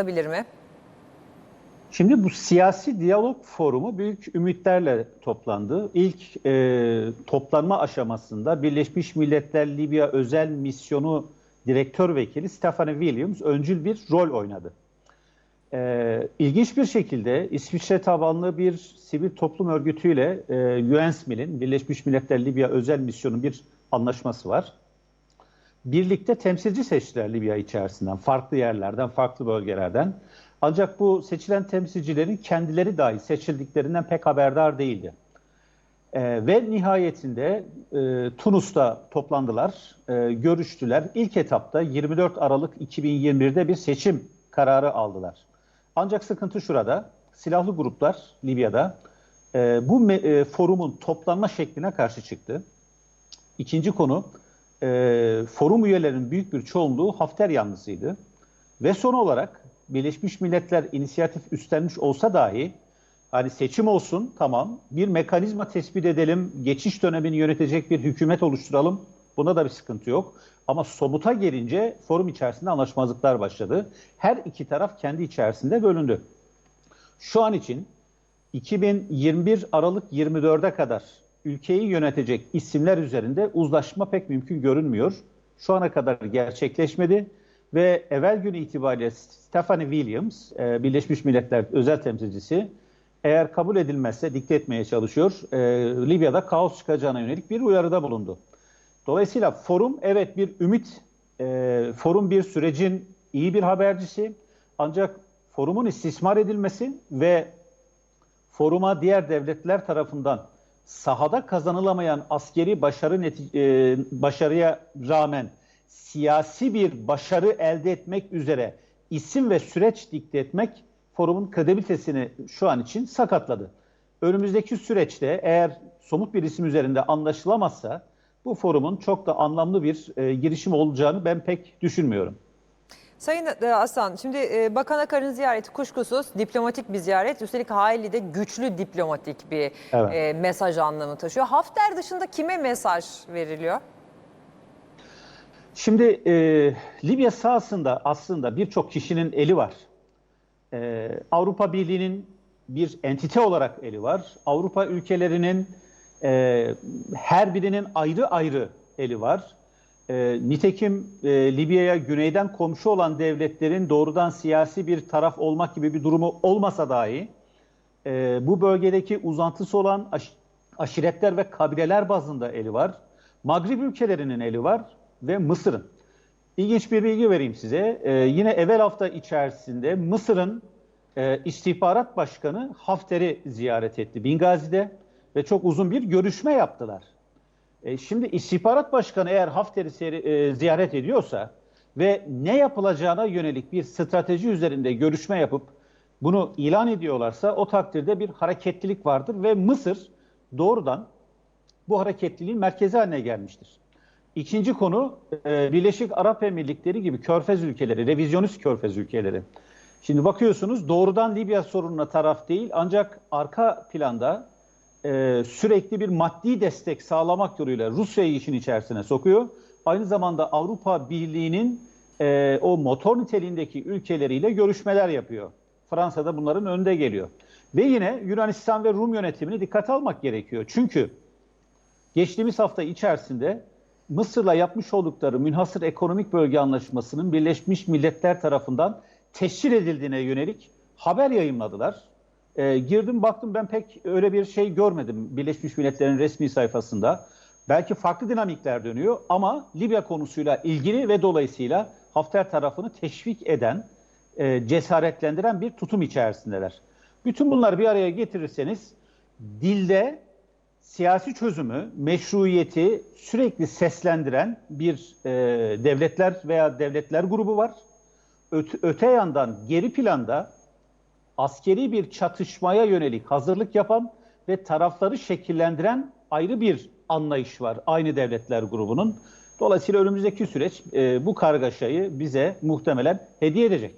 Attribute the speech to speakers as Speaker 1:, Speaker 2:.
Speaker 1: olabilir mi?
Speaker 2: Şimdi bu siyasi diyalog forumu büyük ümitlerle toplandı. İlk e, toplanma aşamasında Birleşmiş Milletler Libya Özel Misyonu Direktör Vekili Stephanie Williams öncül bir rol oynadı. E, ilginç bir şekilde İsviçre tabanlı bir sivil toplum örgütüyle e, UNSMIL'in Birleşmiş Milletler Libya Özel Misyonu bir anlaşması var. Birlikte temsilci seçtiler Libya içerisinden, farklı yerlerden, farklı bölgelerden. Ancak bu seçilen temsilcilerin kendileri dahi seçildiklerinden pek haberdar değildi. Ee, ve nihayetinde e, Tunus'ta toplandılar, e, görüştüler. İlk etapta 24 Aralık 2021'de bir seçim kararı aldılar. Ancak sıkıntı şurada, silahlı gruplar Libya'da e, bu e, forumun toplanma şekline karşı çıktı. İkinci konu, e, forum üyelerinin büyük bir çoğunluğu Hafter yanlısıydı. Ve son olarak Birleşmiş Milletler inisiyatif üstlenmiş olsa dahi hani seçim olsun tamam bir mekanizma tespit edelim, geçiş dönemini yönetecek bir hükümet oluşturalım. Buna da bir sıkıntı yok. Ama somuta gelince forum içerisinde anlaşmazlıklar başladı. Her iki taraf kendi içerisinde bölündü. Şu an için 2021 Aralık 24'e kadar ülkeyi yönetecek isimler üzerinde uzlaşma pek mümkün görünmüyor. Şu ana kadar gerçekleşmedi ve evvel günü itibariyle Stephanie Williams, e, Birleşmiş Milletler özel temsilcisi, eğer kabul edilmezse dikte etmeye çalışıyor. E, Libya'da kaos çıkacağına yönelik bir uyarıda bulundu. Dolayısıyla forum evet bir ümit, e, forum bir sürecin iyi bir habercisi. Ancak forumun istismar edilmesi ve foruma diğer devletler tarafından sahada kazanılamayan askeri başarı e, başarıya rağmen siyasi bir başarı elde etmek üzere isim ve süreç dikte etmek forumun kredibilitesini şu an için sakatladı. Önümüzdeki süreçte eğer somut bir isim üzerinde anlaşılamazsa bu forumun çok da anlamlı bir e, girişim olacağını ben pek düşünmüyorum.
Speaker 1: Sayın e, Aslan, şimdi e, Bakan Akar'ın ziyareti kuşkusuz diplomatik bir ziyaret. Üstelik hayli de güçlü diplomatik bir
Speaker 2: Evet.
Speaker 1: e, mesaj anlamı taşıyor. Hafter dışında kime mesaj veriliyor?
Speaker 2: Şimdi e, Libya sahasında aslında birçok kişinin eli var. E, Avrupa Birliği'nin bir entite olarak eli var. Avrupa ülkelerinin e, her birinin ayrı ayrı eli var. E, nitekim e, Libya'ya güneyden komşu olan devletlerin doğrudan siyasi bir taraf olmak gibi bir durumu olmasa dahi e, bu bölgedeki uzantısı olan aş- aşiretler ve kabileler bazında eli var. Magrib ülkelerinin eli var ve Mısır'ın. İlginç bir bilgi vereyim size. Ee, yine evvel hafta içerisinde Mısır'ın e, istihbarat başkanı Hafter'i ziyaret etti Bingazi'de ve çok uzun bir görüşme yaptılar. E, şimdi istihbarat başkanı eğer Hafter'i e, ziyaret ediyorsa ve ne yapılacağına yönelik bir strateji üzerinde görüşme yapıp bunu ilan ediyorlarsa o takdirde bir hareketlilik vardır ve Mısır doğrudan bu hareketliliğin merkezi haline gelmiştir. İkinci konu e, Birleşik Arap Emirlikleri gibi körfez ülkeleri, revizyonist körfez ülkeleri. Şimdi bakıyorsunuz doğrudan Libya sorununa taraf değil ancak arka planda e, sürekli bir maddi destek sağlamak yoluyla Rusya'yı işin içerisine sokuyor. Aynı zamanda Avrupa Birliği'nin e, o motor niteliğindeki ülkeleriyle görüşmeler yapıyor. Fransa da bunların önde geliyor. Ve yine Yunanistan ve Rum yönetimini dikkate almak gerekiyor. Çünkü geçtiğimiz hafta içerisinde Mısır'la yapmış oldukları münhasır ekonomik bölge anlaşmasının Birleşmiş Milletler tarafından teşhir edildiğine yönelik haber yayınladılar. Ee, girdim baktım ben pek öyle bir şey görmedim Birleşmiş Milletler'in resmi sayfasında. Belki farklı dinamikler dönüyor ama Libya konusuyla ilgili ve dolayısıyla Hafter tarafını teşvik eden, e, cesaretlendiren bir tutum içerisindeler. Bütün bunları bir araya getirirseniz dilde siyasi çözümü, meşruiyeti sürekli seslendiren bir e, devletler veya devletler grubu var. Öte, öte yandan geri planda askeri bir çatışmaya yönelik hazırlık yapan ve tarafları şekillendiren ayrı bir anlayış var aynı devletler grubunun. Dolayısıyla önümüzdeki süreç e, bu kargaşayı bize muhtemelen hediye edecek.